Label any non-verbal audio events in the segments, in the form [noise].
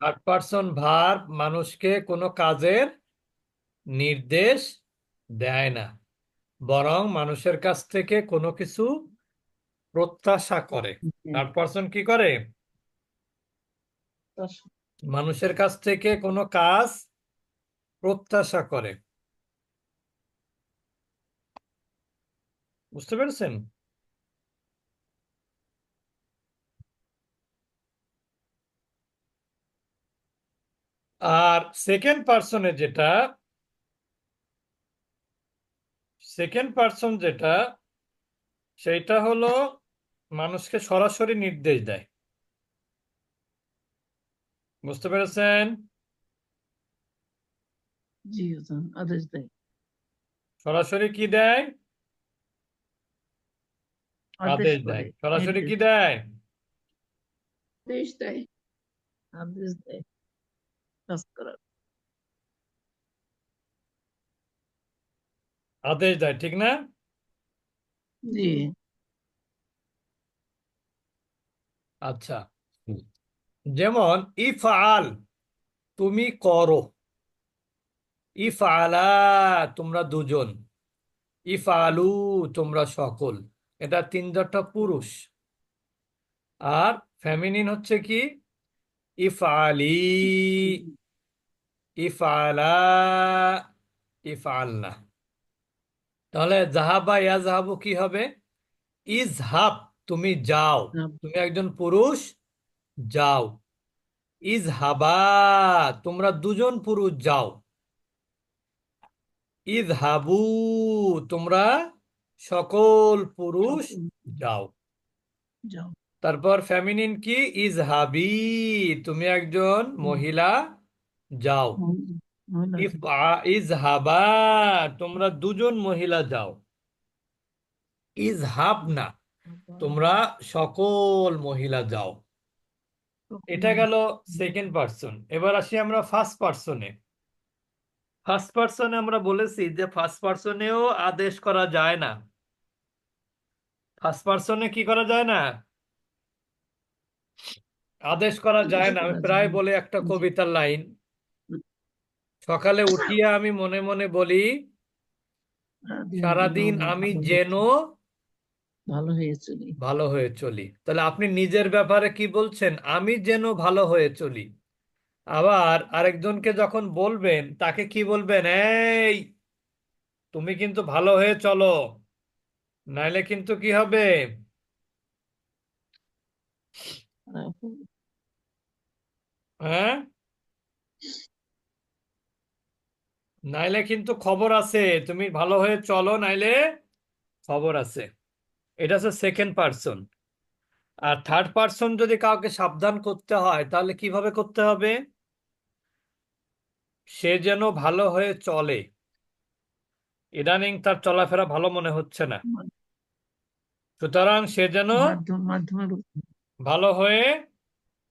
Third person verb মানুষকে কোনো কাজের নির্দেশ দেয় না বরং মানুষের কাছ থেকে কোনো কিছু প্রত্যাশা করে। থার্ড পার্সন কি করে? মানুষের কাছ থেকে কোনো কাজ প্রত্যাশা করে। বুঝতে পেরেছেন? আর সেকেন্ড পার্সনে যেটা সেকেন্ড পার্সন যেটা সেইটা হলো মানুষকে সরাসরি নির্দেশ দেয়। বুঝতে পেরেছেন? আদেশ দেয়। সরাসরি কি দেয়? আদেশ দেয়। সরাসরি কি দেয়। দেয়। আদেশ দেয়। কাজ করার আদেশ দেয় ঠিক না জি আচ্ছা যেমন ইফআল তুমি করো ইফআলা তোমরা দুজন ইফআলু তোমরা সকল এটা তিন চারটা পুরুষ আর ফেমিনিন হচ্ছে কি ইফ ইফআলি ইফআলা ইফআলনা তাহলে জাহাবা ইয়া জাহাবু কি হবে? ইজহাব তুমি যাও। তুমি একজন পুরুষ যাও। ইজহাবা তোমরা দুজন পুরুষ যাও। ইজহাবু তোমরা সকল পুরুষ যাও। যাও। তারপর ফেমিনিন কি? ইজহাবি তুমি একজন মহিলা যাও। মহিলা ইফ- ইজহাবা তোমরা দুজন মহিলা যাও। ইজ হাব ইজহাবনা তোমরা সকল মহিলা যাও। এটা গেল সেকেন্ড পার্সন এবার আসি আমরা ফার্স্ট পার্সনে ফার্স্ট পার্সনে আমরা বলেছি যে ফার্স্ট পার্সনেও আদেশ করা যায় না। ফার্স্ট পার্সনে কি করা যায় না? আদেশ করা যায় না। আমি প্রায় বলে একটা কবিতার লাইন। সকালে উঠিয়া আমি মনে মনে বলি সারাদিন আমি যেন ভালো হয়ে চলি। ভালো হয়ে চলি। তাহলে আপনি নিজের ব্যাপারে কি বলছেন? আমি যেন ভালো হয়ে চলি। আবার আরেকজনকে যখন বলবেন তাকে কি বলবেন? এই তুমি কিন্তু ভালো হয়ে চলো। নাইলে কিন্তু কি হবে? হ্যাঁ? নাইলে কিন্তু খবর আছে। তুমি ভালো হয়ে চলো নাইলে খবর আছে। এটা হচ্ছে সেকেন্ড পার্সন আর থার্ড পার্সন যদি কাউকে সাবধান করতে হয় তাহলে কীভাবে করতে হবে? সে যেন ভালো হয়ে চলে। ইদানিং তার চলাফেরা ভালো মনে হচ্ছে না। সুতরাং সে যেন মাধ্যমে ভালো হয়ে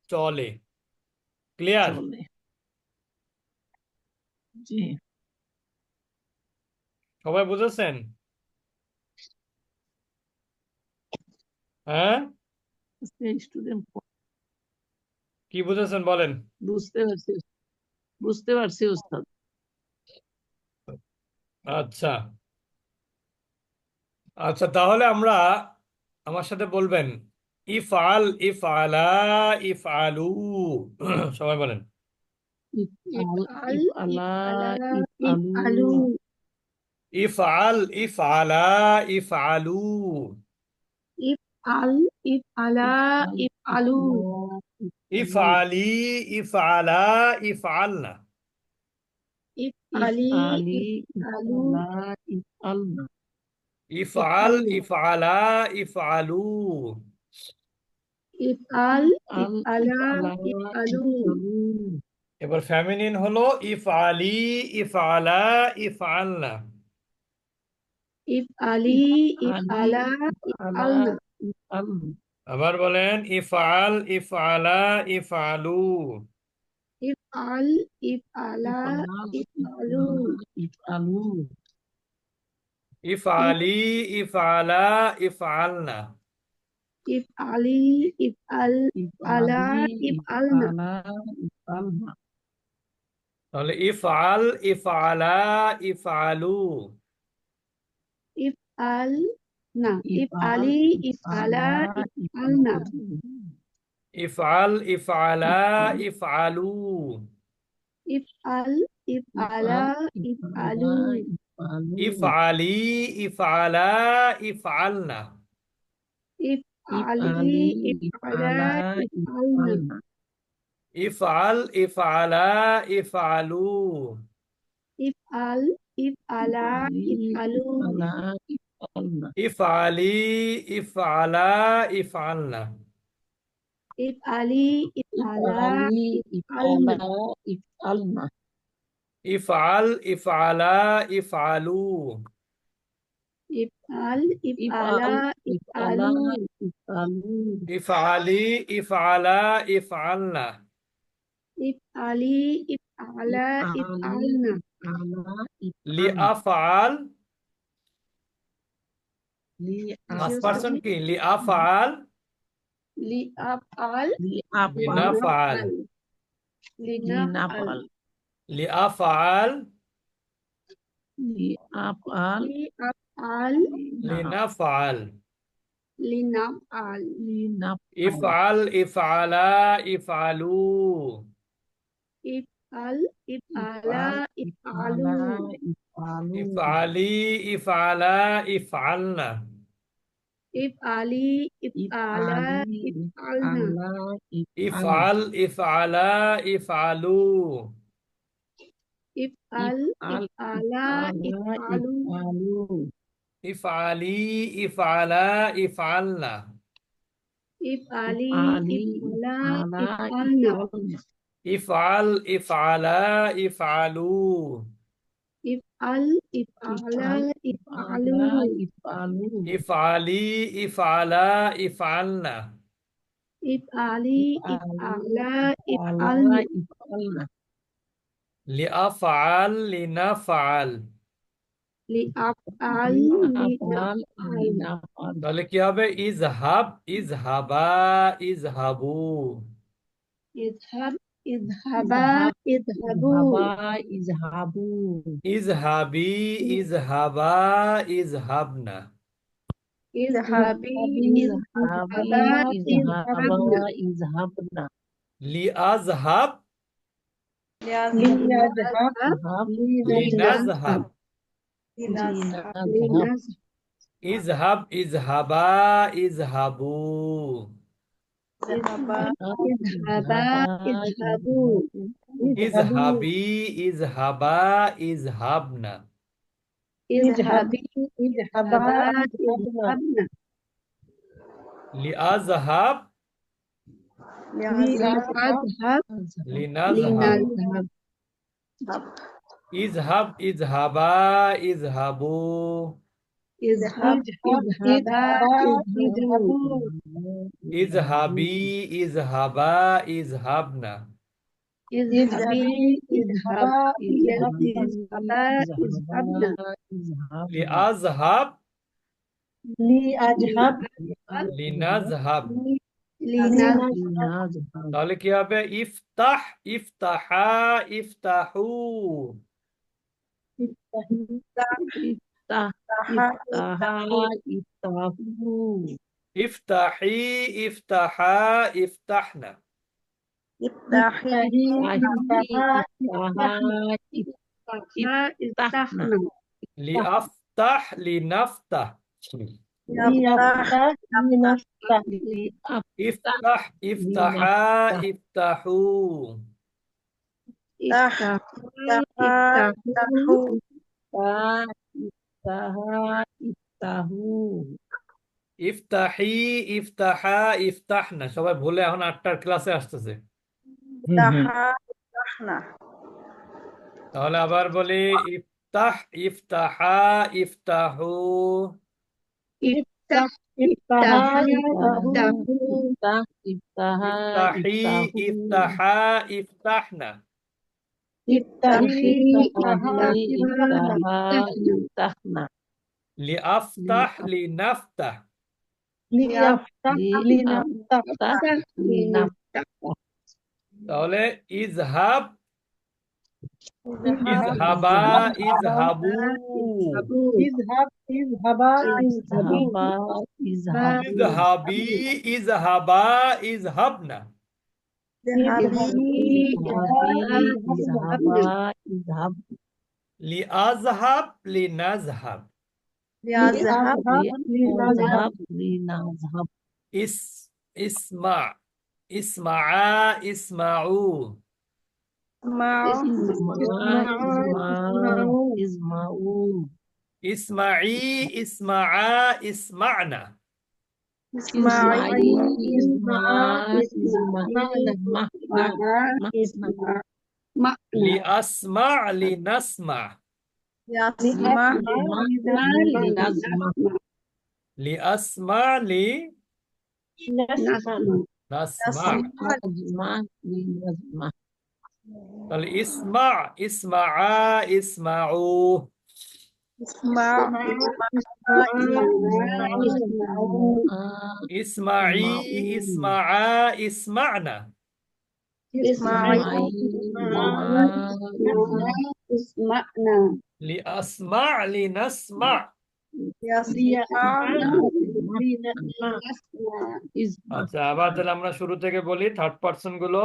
চলে। ক্লিয়ার জি। সবাই বুঝেছেন? হ্যাঁ? স্টুডেন্ট কি বুঝেছেন বলেন? বুঝতে পারছি বুঝতে পারছি উস্তাদ। আচ্ছা। আচ্ছা তাহলে আমরা আমার সাথে বলবেন ইফআল ইফআলা ইফআলু। সবাই বলেন। ইফআল ইফআলা। ইফআলু। ইফআল ইফআলা ইফআলু ইফআল ইফআলা ইফআলু ইফআলি ইফআলা ইফআলনা। ইফআলি ইফআলি ইফআলু ইফআলা ইফআল ইফআলু। ইফআলা ইফআলু ইফআল আল ইফআলা ইফআলা ইফআলু এবার ফেমিনিন হলো ইফআলি ইফআলা ইফআলনা। ইফআলি ইফআলা ইফআলু ইফআল আবার বলেন ইফআল ইফআলা ইফআলু ইফআল ইফআলা ইফআলু ইফআলু ইফআলি ইফআলা ইফআলনা ইফআলি ইফআল আলা। ইফআলনা ইফআলনা তাহলে ইফআল ইফআলা ইফআলু ইফআল না ইফআলি ইফআলা ইফআলনা। ইফআল ইফআলা ইফআলু। ইফআল ইফআলা ইফআলু। ইফআলি ইফআলা ইফআলনা। ইফআলি ইফআলা ইফআলনা। ইফআল। ইফআলা ইফআলু ইফআল ইফআলা। ইফআলু ইফআলি ইফআলা ইফআলনা ইফআলি ইফআলা ইফআলনা ইফআলনা ইফআল ইফআলা ইফআলু ইফআল ইফআলা ইফআলু ইফআলু ইফআলি ইফআলা ইফআলনা ইফআলি ইফআলা ইফআলনা লিআফআল লিআফআল ফার্স্ট পারসন কি লিআফআল লিআফআল লিনাফআল লিনাফআল লিআফআল লিআফআল লিআফআল লিনাফআল লিনাফআল ইফআল ইফআলা ইফআলু ইফআল ইফআলা ইফআলু ইফআলি ইফআলা ইফআলনা ইফআলি ইফআলা ইফআলনা ইফআল ইফআলা ইফআলু ইফআল ইফআলা ইফআলু ইফআলি ইফআলা ইফআলনা ইফআলি ইফআলা ইফআলনা ইফআল ইফআলা ইফআলু। ইফআল ইফআলা ইফআলু। ইফআলি ইফআলা ইফআলনা। ইফআলি ইফআলা ইফআলনা। লিআফআল লিনাফআল। লিআফআল লিনাফআল। তাহলে কি হবে? ইজহাব ইজহাবা ইজহাবু। ইযহাব ইযহাবা ইযহাবু ইজহাবু ইজহাবি। ইজহাবা ইজহাবনা। ইযহাবি ইযহাবা ইযহাবনা ইজহাবনা। লিআজহাব। লিনাযহাব লিনাজহাব। ইজহাব ইজহাবা ইজহাবু। ইযহাবা ইযহাবু ইজহাবি ইজহাবা ইজহাবনা ইযহাবি ইযহাবা ইযহাবনা লিআজহাব লিনাযহাব লিনাজহাব লিনাযহাব ইজহাব ইজহাবা ইজহাবু ইজহাবি ইজহাবা ইজহাবনা লিআজহাব লিআযহাব লিনাজহাব তাহলে কি হবে ইফতাহ ইফতাহা ইফতাহু ইফতাহি افتحي افتحا افتحنا. افتحي افتحا لأفتح لنفتح. افتح افتحا افتحوا افتح افتحوا ইফতাহু ইফতাহু ইফতাহি ইফতাহা ইফতাহনা। সবাই ভুলে এখন আটটার ক্লাসে আসতেছে। তাহলে আবার বলি ইফতাহ ইফতাহা ইফতাহু। ইফতাহ ইফতাহা ইফতাহু ইফতাহি ইফতাহা ইফতাহনা ইফতাহি। ইফতাহা ইফতাহনা লিআফতাহ লিনাফতাহ তাহলে ইজহাব ইজহাবা ইজহাবু। ইজহাব ইজহাবা। ইজহাবি ইজহাবা ইজহাবনা। إذهب لأذهب لنذهب. لأذهب لنذهب. لنذهب. إسمع. إسمعا اسمعوا اسمعوا إسمعي إسمعا إسمعنا. Ismail, Ismail, Ismail, Ismail, Ismail, Li asma, li nasma. Li asma, li nasma. Li asma, li nasma. Nasma. li asma li isma'u. আচ্ছা আবার তাহলে আমরা শুরু থেকে বলি থার্ড পার্সনগুলো।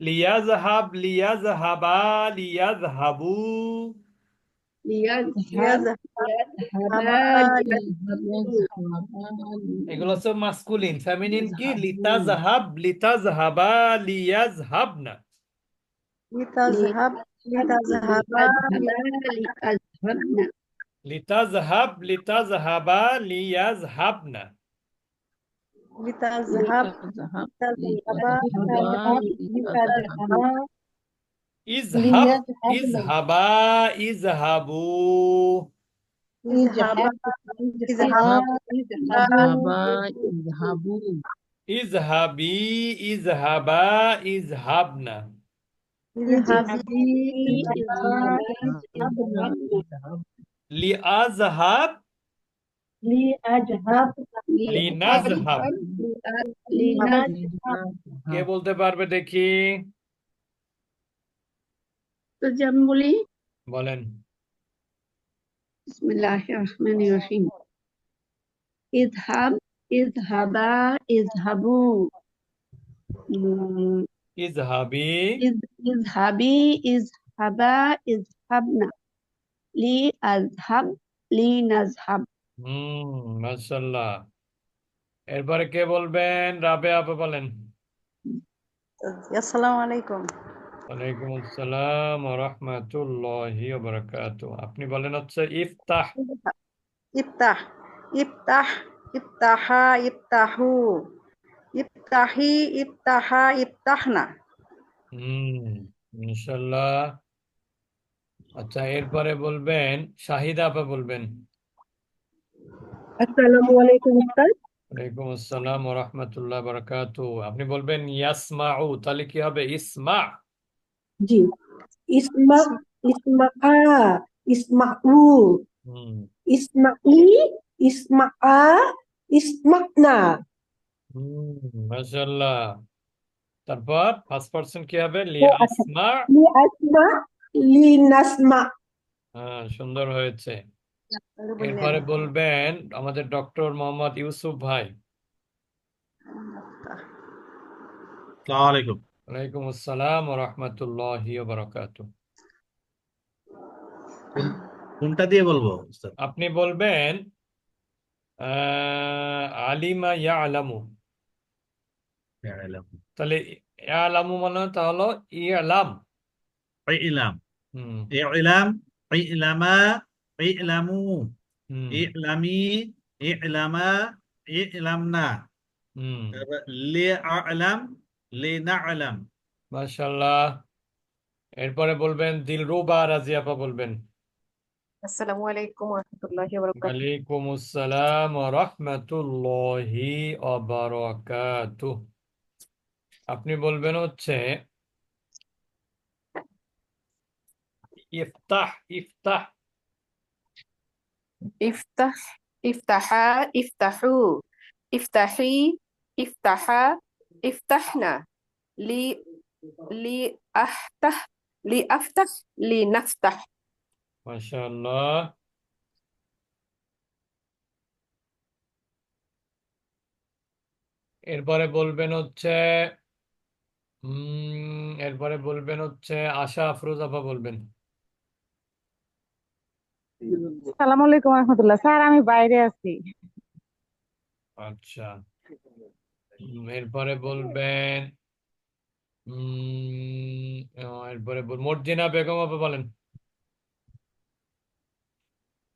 লিয়াজহাব লিয়াজ হাবু এগুলো সব মাস্কুলিন ফেমিনিন কি লিতা জাহাব লিতা জাহাবা লিয়া জাহাব না লিতা জাহাব লিতা জাহাবা লিয়া জাহাব না লিতা জাহাব লিতা জাহাবা লিয়া জাহাব না লিতা জাহাব লিতা জাহাবা লিয়া জাহাব ইজহাব ইজহাবা ইজহাবু। ইজহাবি ইজহাবা ইজহাবনা। লিআজহাব লিনাজহাব। কে বলতে পারবে দেখি? যে আমি বলি বলেন। ইজহাবি লি লি হুম মাশাআল্লাহ। এরপরে কে বলবেন? রাবে আপা বলেন। আসসালামু আলাইকুম। ওয়ালাইকুম আসসালাম ওয়া রাহমাতুল্লাহি ওয়া বারাকাতুহু। আপনি বলেন হচ্ছে ইফতাহ। ইফতাহ ইফতাহ ইফতাহা ইফতাহু ইফতাহি ইফতাহা ইফতাহনা। হুম ইনশাআল্লাহ। আচ্ছা এরপরে বলবেন শাহিদা আপা বলবেন। আসসালামু আলাইকুম উস্তাদ ওয়ালাইকুম আসসালাম ওয়া রাহমাতুল্লাহি ওয়া বারাকাতুহু। আপনি বলবেন ইয়াসমাউ তাহলে কি হবে? ইসমা। জি। ইসমা ইসমা ইসমা হুম। ইসমাই ইসমা ইসমাকনা। মাশাআল্লাহ। তারপর ফার্স্ট পারসন কি হবে? আচ্ছা লিয়াসমা লি আসমা লি নাসমা। হ্যাঁ সুন্দর হয়েছে। এরপরে বলবেন আমাদের ডক্টর মোহাম্মদ ইউসুফ ভাই। আসসালামু আলাইকুম। ওয়ালাইকুম আসসালাম রাহমাতুল্লাহি কোন- কোনটা দিয়ে বলব আপনি বলবেন আলিমা ইয়ালামু। ইলাম তাহলে ইয়ালামু মানে তাহলে ইয়ালাম। ইলাম। ইলাম ইলামা ইলামু। হুম। ইলামি ইলামা ইলামনা। তারপর আলাম লি নাআলাম মাশাআল্লাহ এরপরে বলবেন দিলরুবা রাজিয়াপা বলবেন। আসসালামু আলাইকুম ওরহমতুল্লাহি ওবরাকাতুহু ওয়ালাইকুম আসসালাম ওয়া রাহমাতুল্লাহি ওয়া বারাকাতুহু আপনি বলবেন হচ্ছে ইফতাহ ইফতাহ। ইফতাহ ইফতাহা ইফতাহু। ইফতাহি ইফতাহা ইফতাহনা লি লি আহতাহ লি আফতাহ লি নাফতাহ মাশাআল্লাহ এরপরে বলবেন হচ্ছে এরপরে বলবেন হচ্ছে আশা আফরোজ আপা বলবেন। সালাম আলাইকুম রহমতুল্লাহ। স্যার আমি বাইরে আছি। আচ্ছা। এরপরে বলবেন এরপরে মর্জিনা বেগম আপা বলেন।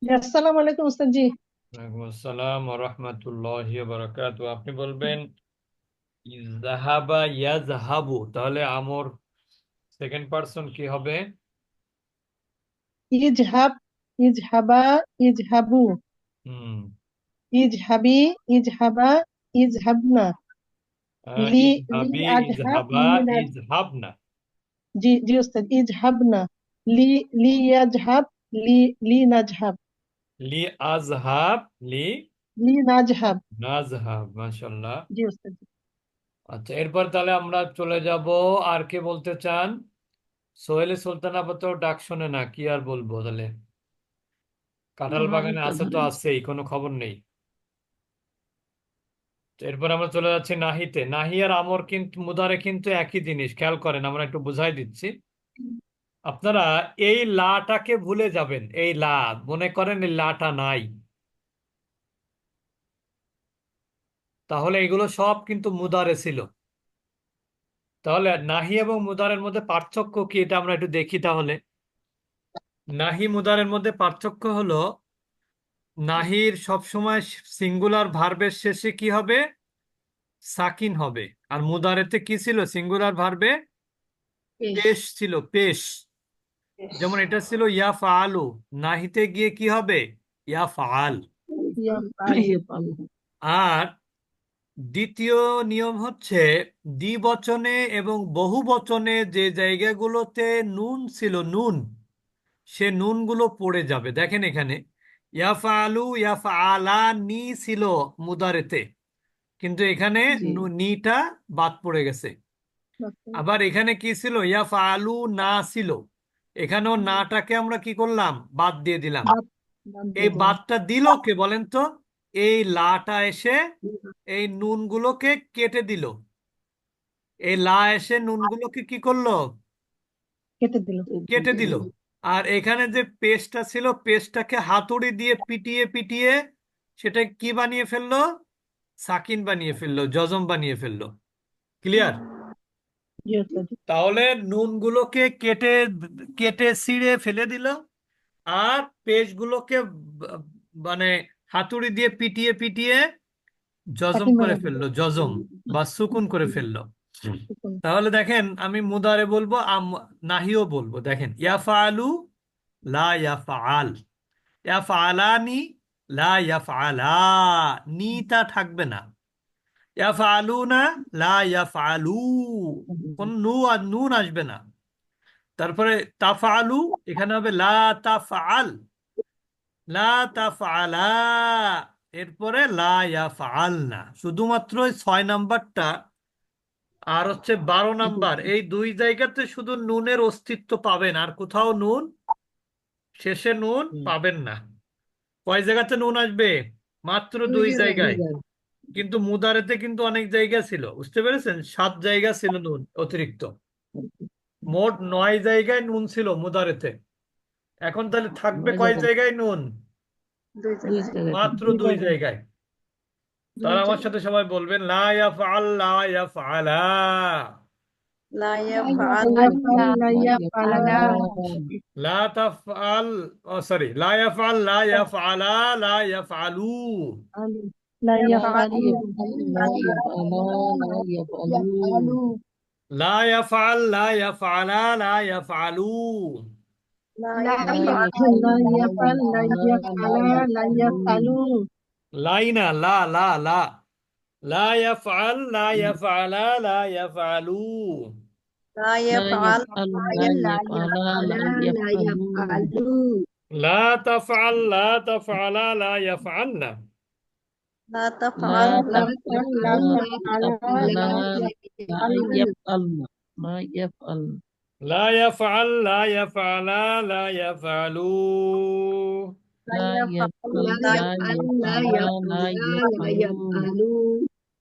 আসসালামু আলাইকুম উস্তাদ জি ওয়ালাইকুম আসসালাম ওয়া রাহমাতুল্লাহি ওয়া বারাকাতুহু আপনি বলবেন ইযহাবা ইয়াযহাবু তাহলে আমর সেকেন্ড পারসন কি হবে? ইজহাব ইজহাবা ইজহাবু। হুম। ইজহাবি ইজহাবা ইজহাবনা। লি ইযহাবি আজহাব লি নাজ ইযহাবনা জি জি উস্তাদ ইজহাবনা লি লি ইয়াজহাব লি লি নাজহাব লি আযহাব লি লি নাজহাব নাযহাব মাশাআল্লাহ জি উস্তাদ আচ্ছা এরপর তাহলে আমরা চলে যাব আর কে বলতে চান? সোহেল সুলতান তো ডাক শোনে না কি আর বলব তাহলে? কাঁঠাল বাগানে আছে তো। আছেই কোনো খবর নেই। এরপর আমরা চলে যাচ্ছি নাহিতে। নাহি আর আমর কিন্তু, মুদারে কিন্তু একই জিনিস, খেয়াল করেন, আমরা একটু বুঝাই দিচ্ছি। আপনারা এই লাটাকে ভুলে যাবেন, এই লা, মনে করেন এই লাটা নাই। তাহলে এগুলো সব কিন্তু মুদারে ছিল। তাহলে নাহি এবং মুদারের মধ্যে পার্থক্য কি, এটা আমরা একটু দেখি তাহলে। নাহি মুদারের মধ্যে পার্থক্য হলো নাহির সবসময় সিঙ্গুলার ভার্বের শেষে কি হবে? সাকিন হবে। আর মুদারেতে কি ছিল? সিঙ্গুলার ভার্বে পেশ। ছিল পেশ। যেমন এটা ছিল ইয়া ফাআলু নাহিতে গিয়ে কি হবে? ইয়া ফাআল ইয়াফআলু। আর দ্বিতীয় নিয়ম হচ্ছে দ্বিবচনে এবং বহু বচনে যে জায়গাগুলোতে নুন ছিল নুন সে নুনগুলো পড়ে যাবে। দেখেন এখানে ইয়াফআলু ইয়াফআলা নি ছিল মুদারেতে। কিন্তু এখানে নিটা বাদ পড়ে গেছে। আবার এখানে কি ছিল? ইয়াফআলু না ছিল। এখানেও নাটাকে আমরা কি করলাম? বাদ দিয়ে দিলাম। এই বাদটা দিল কে বলেন তো? এই লাটা এসে এই নুনগুলোকে কেটে দিল। এই লা এসে নুনগুলোকে কি করল? কেটে দিল। কেটে দিল। আর এখানে যে পেস্টটা ছিল পেস্টটাকে হাতুড়ি দিয়ে পিটিয়ে পিটিয়ে সেটা কি বানিয়ে ফেলল সাকিন বানিয়ে ফেলল জজম বানিয়ে ফেলল ক্লিয়ার। তাহলে নুনগুলোকে কেটে কেটে ছিঁড়ে ফেলে দিল আর পেস্টগুলোকে মানে হাতুড়ি দিয়ে পিটিয়ে পিটিয়ে জজম করে ফেলল জজম বা সুকুন করে ফেলল। তাহলে দেখেন আমি মুদারে বলব আম- নাহিও বলব। দেখেন ইয়াফআলু লা ইয়াফআল। ইয়াফআলানি লা ইয়াফআলা। নিটা থাকবে না। ইয়াফআলুনা লা ইয়াফআলু। কোন নু আর নুন আসবে না। তারপরে তাফআলু এখানে হবে লা তাফআল। লা তাফআলা। এরপরে লা ইয়াফআলনা। শুধুমাত্র ওই ছয় নাম্বারটা আর হচ্ছে বারো নাম্বার এই দুই জায়গাতে শুধু নুনের অস্তিত্ব পাবেন আর কোথাও নুন শেষে নুন পাবেন না। কয় জায়গাতে নুন আসবে? মাত্র দুই জায়গায় কিন্তু মুদারেতে কিন্তু অনেক জায়গা ছিল বুঝতে পেরেছেন? সাত জায়গা ছিল নুন অতিরিক্ত। মোট নয় জায়গায় নুন ছিল মুদারেতে। এখন তাহলে থাকবে কয় জায়গায়। নুন? মাত্র দুই জায়গায়। তাহলে আমার সাথে সবাই বলবেন লা ইয়াফআল লা ইয়াফআলা লা ইয়াফআল লা ইয়াফআলা لا تفعل oh, sorry لا يفعل لا يفعلا لا يفعلوا লা ইয়াফআলু লা ইয়াফআলা লা ইয়াফআলু لا يفعل لا يفعلا لا يفعلوا লা লা ইয়াফআল লা ইয়াফআল লা ইয়াফআলা লা ইয়াফআলু লাইনা لا لا لا لا يفعل لا يفعلا لا يفعلوا লা লা ইয়াফআল ইয়াফআলু লা ইয়াফআলু لا تفعل لا تفعلا لا يفعلن لا لا تفعل تفعل لا تفعل لا لا يفعل يفعل ما يفعل لا يفعل لا يفعل لا يفعلوا لا يفعل لا يفعل لا يفعل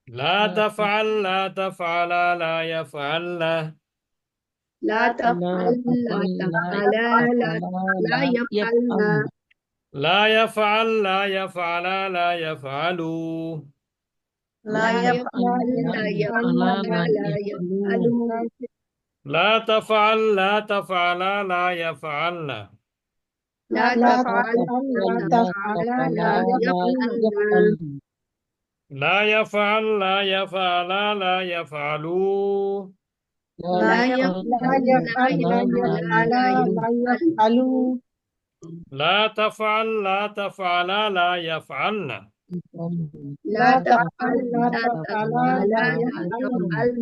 لا تفعل لا تفعل لا يفعل لا لا تفعل لا تفعل تفعل لا لا لا يفعل لا يفعل لا يفعل لا يفعل لا يفعل لا يفعل لا تفعل لا تفعل لا يفعلن لا لا تفعل تفعل لا تفعل لا يفعل لا يفعل لا يفعل لا يفعلوا لا لا يفعل لا يفعل لا يفعل لا تفعل لا تفعل لا يفعلن لا تفعل لا تفعل لا يفعل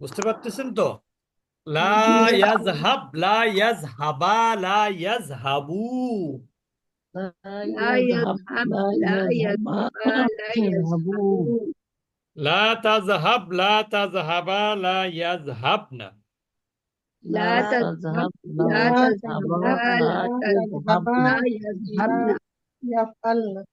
বুঝতে পারতেছেন তো [laughs] لا يذهب لا يذهب لا يذهب. لا يذهب لا يذهب لا يذهبوا لا تذهب لا تذهبا لا يذهبن. لا تذهب لا تذهبا لا يذهب. لا يذهبن. يفعلن.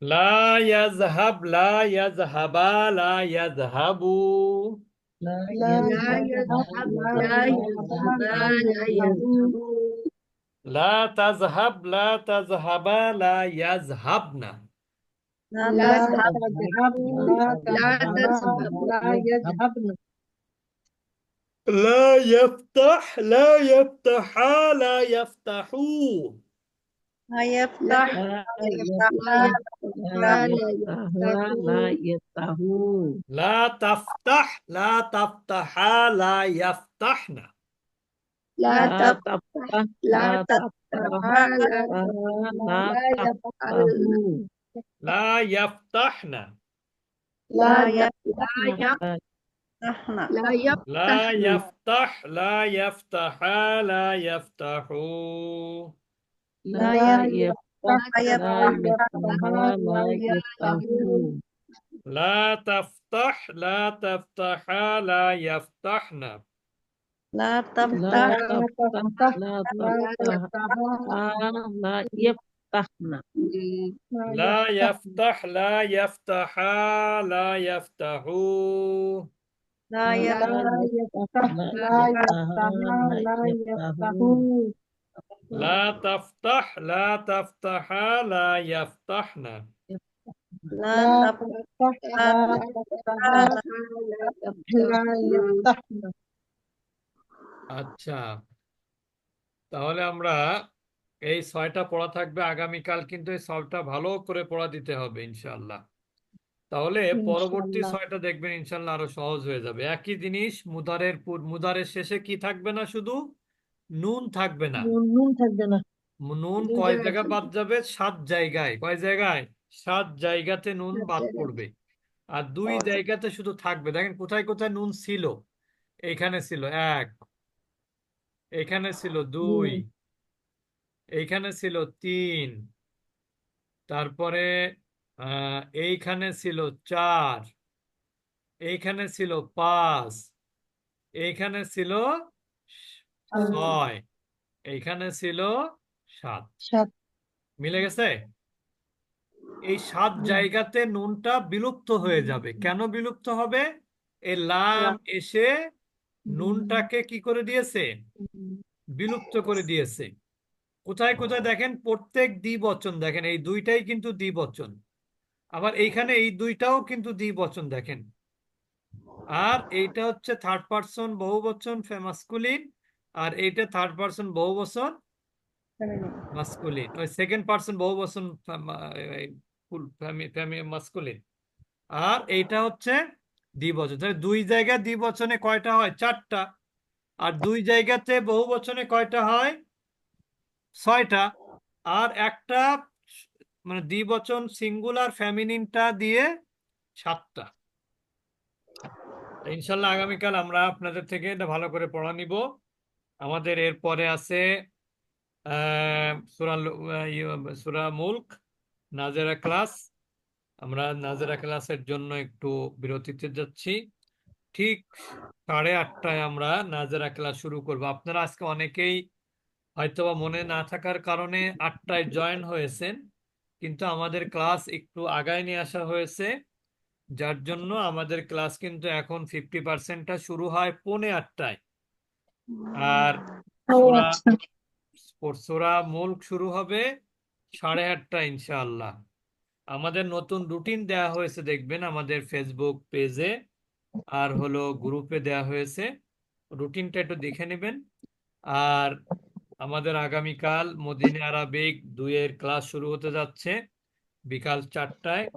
لا يذهب لا يذهب لا يذهبوا لا يذهب يذهب لا يذهب لا يذهب لا تذهب لا تذهبا لا يذهبن. لا لا تذهب تذهب لا تذهب لا يذهبن. لا يفتح لا يفتحا لا يفتحوا لا يفتح لا يفتح لا يفتح لا يفتح لا تفتح لا تفتحا لا يفتحن لا لا تفتح لا تفتح لا يفتح لا يفتحن لا يفتح لا يفتح لا يفتح لا يفتحوا لا يفتح لا يفتح لا يفتح لا تفتح لا تفتحا لا يفتحن. لا تفتح تفتح لا تفتح لا يفتحن. لا يفتح لا يفتحا لا يفتحوا لا يفتح لا يفتح لا يفتح لا تفتح لا تفتحا لا يفتحن لا لا تفتح تفتح لا تفتح لا يفتحن আচ্ছা তাহলে আমরা এই ছয়টা পড়া থাকবে আগামীকাল কিন্তু এই ছয়টা ভালো করে পড়া দিতে হবে ইনশাল্লাহ তাহলে পরবর্তী ইনশাআল্লাহ। ছয়টা দেখবেন ইনশাল্লাহ আরো সহজ হয়ে যাবে একই জিনিস মুদারের পূর- মুদারের শেষে কি থাকবে না শুধু নুন থাকবে না। নুন থাকবে না। নুন কয় জায়গা বাদ যাবে? সাত জায়গায়। কয় জায়গায়? সাত জায়গাতে নুন বাদ পড়বে। আর দুই জায়গাতে শুধু থাকবে। দেখেন কোথায় কোথায় নুন ছিল? এইখানে ছিল এক। এখানে ছিল দুই। এইখানে ছিল তিন। তারপরে আহ এইখানে ছিল চার। এইখানে ছিল পাঁচ। এইখানে ছিল ছয় এইখানে ছিল সাত। সাত। মিলে গেছে? এই সাত জায়গাতে নুনটা বিলুপ্ত হয়ে যাবে। কেন বিলুপ্ত হবে? এই লাম এসে নুনটাকে কি করে দিয়েছে? বিলুপ্ত করে দিয়েছে। কোথায় কোথায় দেখেন? প্রত্যেক দ্বিবচন দেখেন। এই দুইটাই কিন্তু দ্বিবচন। আবার এইখানে এই দুইটাও কিন্তু দ্বিবচন দেখেন। আর এইটা হচ্ছে থার্ড পার্সন বহুবচন মাস্কুলিন আর এইটা থার্ড পার্সন বহুবচন? মাস্কুলিন ওই সেকেন্ড পার্সন বহুবচন মাস্কুলিন আর এইটা হচ্ছে দ্বিবচন। তাহলে দুই জায়গায় দ্বিবচনে কয়টা হয়? চারটা। আর দুই জায়গাতে বহুবচনে কয়টা হয়? ছয়টা। আর একটা মানে দ্বিবচন সিঙ্গুলার ফ্যামিনিনটা দিয়ে সাতটা। ইনশাল্লাহ আগামীকাল আমরা আপনাদের থেকে এটা ভালো করে পড়া নিব। আমাদের এরপরে আছে আহ সুরা ইয়ে, সুরা মুলক নাজেরা ক্লাস। আমরা নাজেরা ক্লাসের জন্য একটু বিরতিতে যাচ্ছি। ঠিক সাড়ে আটটায় আমরা নাজেরা ক্লাস শুরু করব। আপনারা আজকে অনেকেই হয়তোবা মনে না থাকার কারণে আটটায় জয়েন হয়েছেন কিন্তু আমাদের ক্লাস একটু আগায় নিয়ে আসা হয়েছে যার জন্য আমাদের ক্লাস কিন্তু এখন ফিফটি পার্সেন্টটা শুরু হয় পৌনে আটটায়। আর সূরা আচ্ছা। মুল্ক শুরু হবে সাড়ে আটটা ইনশাআল্লাহ। আমাদের নতুন রুটিন দেয়া হয়েছে দেখবেন আমাদের ফেসবুক পেজে আর হলো গ্রুপে দেয়া হয়েছে। রুটিনটা একটু দেখে নেবেন। আর আমাদের আগামীকাল মদিনে আরাবিক দুইয়ের ক্লাস শুরু হতে যাচ্ছে বিকাল চারটায়।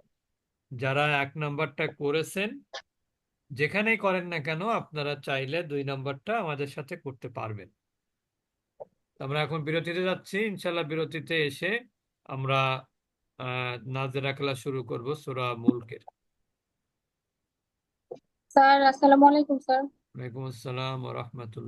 যারা এক নাম্বারটা করেছেন যেখানেই করেন না কেন আপনারা চাইলে দুই নম্বরটা আমাদের সাথে করতে পারবেন। আমরা এখন বিরতিতে যাচ্ছি। ইনশাল্লাহ বিরতিতে এসে আমরা আহ নাজেরা খেলা শুরু করব সুরা মুলকের। স্যার আসসালামু আলাইকুম স্যার। ওয়ালাইকুম আসসালাম ওয়া রাহমাতুল্লাহ।